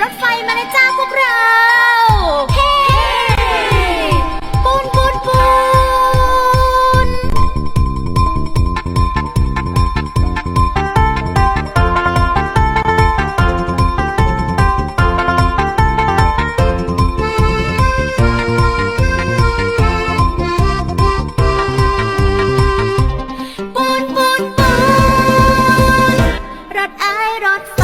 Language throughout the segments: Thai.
รถไฟมาแล้วจ้าพวกเราเฮ้ปูนปูนปูนปูนปูนปูนรถไอรถไฟ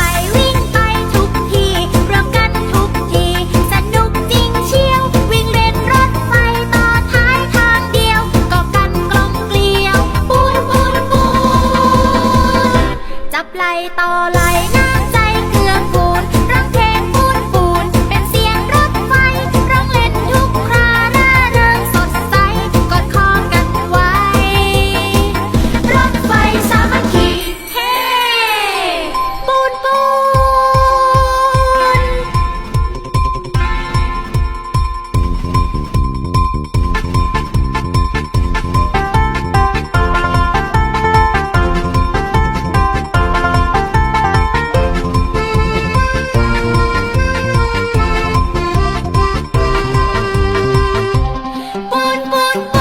ไหลต่อไหลนะ Bye.